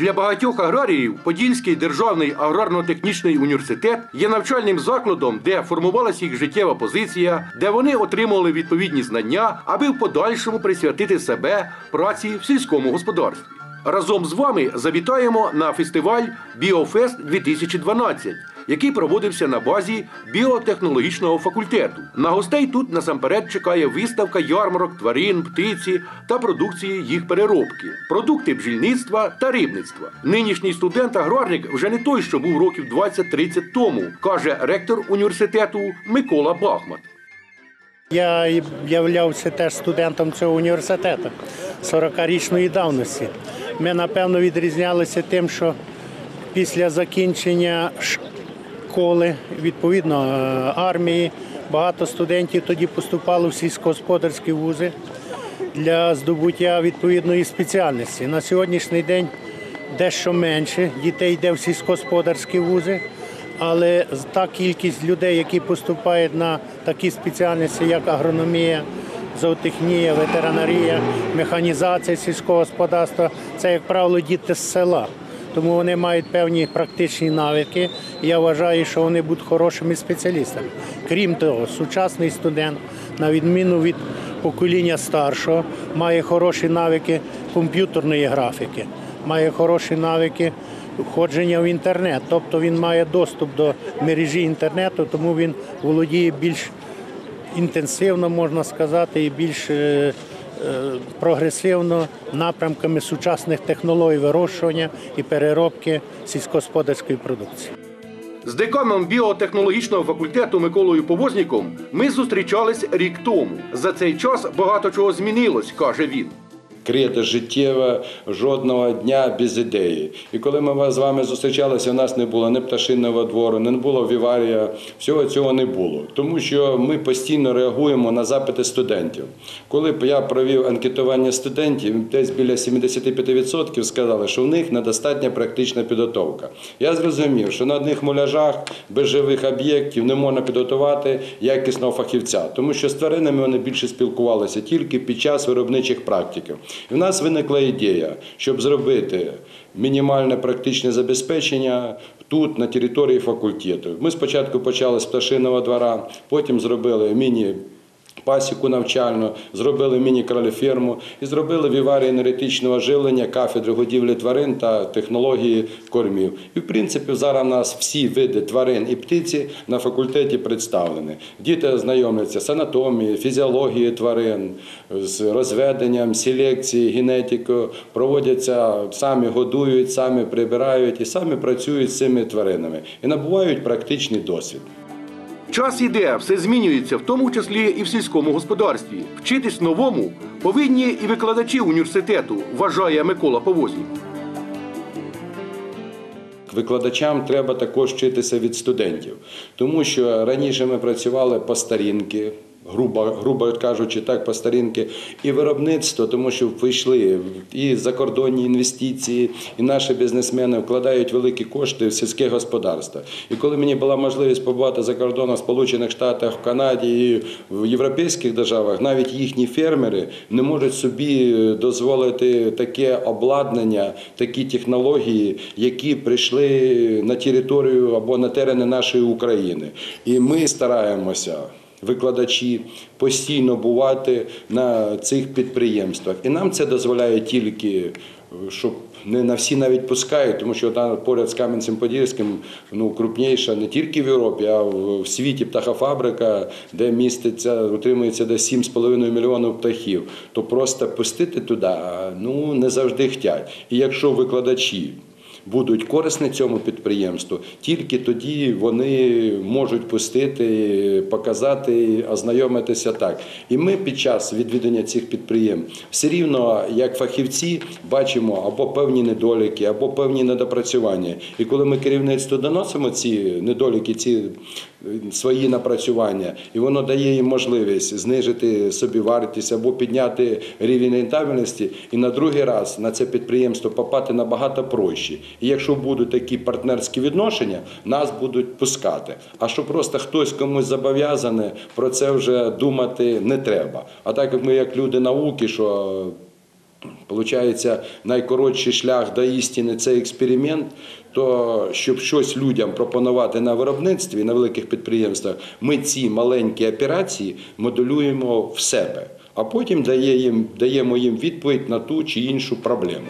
Для багатьох аграріїв Подільський державний аграрно-технічний університет є навчальним закладом, де формувалася їх життєва позиція, де вони отримували відповідні знання, аби в подальшому присвятити себе праці в сільському господарстві. Разом з вами завітаємо на фестиваль Біофест 2012 який проводився на базі біотехнологічного факультету. На гостей тут насамперед чекає виставка ярмарок тварин, птиці та продукції їх переробки, продукти бджільництва та рибництва. Нинішній студент-аграрник вже не той, що був років 20-30 тому, каже ректор університету Микола Бахмат. Я являвся теж студентом цього університету 40-річної давності. Ми, напевно, відрізнялися тим, що після закінчення школи, відповідно е, армії, багато студентів тоді поступало в сільськогосподарські вузи для здобуття відповідної спеціальності. На сьогоднішній день дещо менше дітей йде в сільськогосподарські вузи. Але та кількість людей, які поступають на такі спеціальності, як агрономія, зоотехнія, ветеринарія, механізація сільського господарства, це, як правило, діти з села. Тому вони мають певні практичні навики. І я вважаю, що вони будуть хорошими спеціалістами. Крім того, сучасний студент, на відміну від покоління старшого, має хороші навики комп'ютерної графіки, має хороші навики входження в інтернет. Тобто він має доступ до мережі інтернету, тому він володіє більш інтенсивно, можна сказати, і більш е, е, прогресивно напрямками сучасних технологій вирощування і переробки сільськогосподарської продукції. З деканом біотехнологічного факультету Миколою Повозніком ми зустрічались рік тому. За цей час багато чого змінилось, каже він. Креда життєва жодного дня без ідеї. І коли ми з вами зустрічалися, у нас не було ні пташиного двору, не було віварія, всього цього не було. Тому що ми постійно реагуємо на запити студентів. Коли я провів анкетування студентів, десь біля 75% сказали, що в них недостатня практична підготовка. Я зрозумів, що на одних муляжах без живих об'єктів не можна підготувати якісного фахівця, тому що з тваринами вони більше спілкувалися тільки під час виробничих практиків. І в нас виникла ідея, щоб зробити мінімальне практичне забезпечення тут, на території факультету. Ми спочатку почали з пташиного двора, потім зробили міні. Пасіку навчальну, зробили міні-кролеферму і зробили віварі енергетичного живлення, кафедри годівлі тварин та технології кормів. І в принципі зараз у нас всі види тварин і птиці на факультеті представлені. Діти знайомляться з анатомією, фізіологією тварин, з розведенням, селекцією, генетикою, проводяться самі годують, самі прибирають і самі працюють з цими тваринами і набувають практичний досвід. Час іде, все змінюється, в тому числі і в сільському господарстві. Вчитись новому повинні і викладачі університету, вважає Микола Повознік. Викладачам треба також вчитися від студентів, тому що раніше ми працювали по старінки грубо грубо кажучи, так по старінки, і виробництво, тому що вийшли і закордонні інвестиції, і наші бізнесмени вкладають великі кошти в сільське господарство. І коли мені була можливість побувати за кордоном в Сполучених Штатах, в Канаді і в європейських державах, навіть їхні фермери не можуть собі дозволити таке обладнання, такі технології, які прийшли на територію або на терени нашої України. І ми стараємося викладачі постійно бувати на цих підприємствах. І нам це дозволяє тільки, щоб не на всі навіть пускають, тому що там поряд з Кам'янцем-Подільським ну, крупніша не тільки в Європі, а в світі птахофабрика, де міститься, утримується десь 7,5 мільйонів птахів. То просто пустити туди ну, не завжди хтять. І якщо викладачі будуть корисні цьому підприємству, тільки тоді вони можуть пустити, показати, ознайомитися так. І ми під час відвідання цих підприємств все рівно, як фахівці, бачимо або певні недоліки, або певні недопрацювання. І коли ми керівництво доносимо ці недоліки, ці свої напрацювання, і воно дає їм можливість знижити собі вартість або підняти рівень рентабельності, і на другий раз на це підприємство попати набагато проще. І якщо будуть такі партнерські відношення, нас будуть пускати. А що просто хтось комусь зобов'язаний, про це вже думати не треба. А так як ми, як люди науки, що Получається, найкоротший шлях до істини це експеримент. То щоб щось людям пропонувати на виробництві на великих підприємствах, ми ці маленькі операції моделюємо в себе, а потім даємо їм відповідь на ту чи іншу проблему.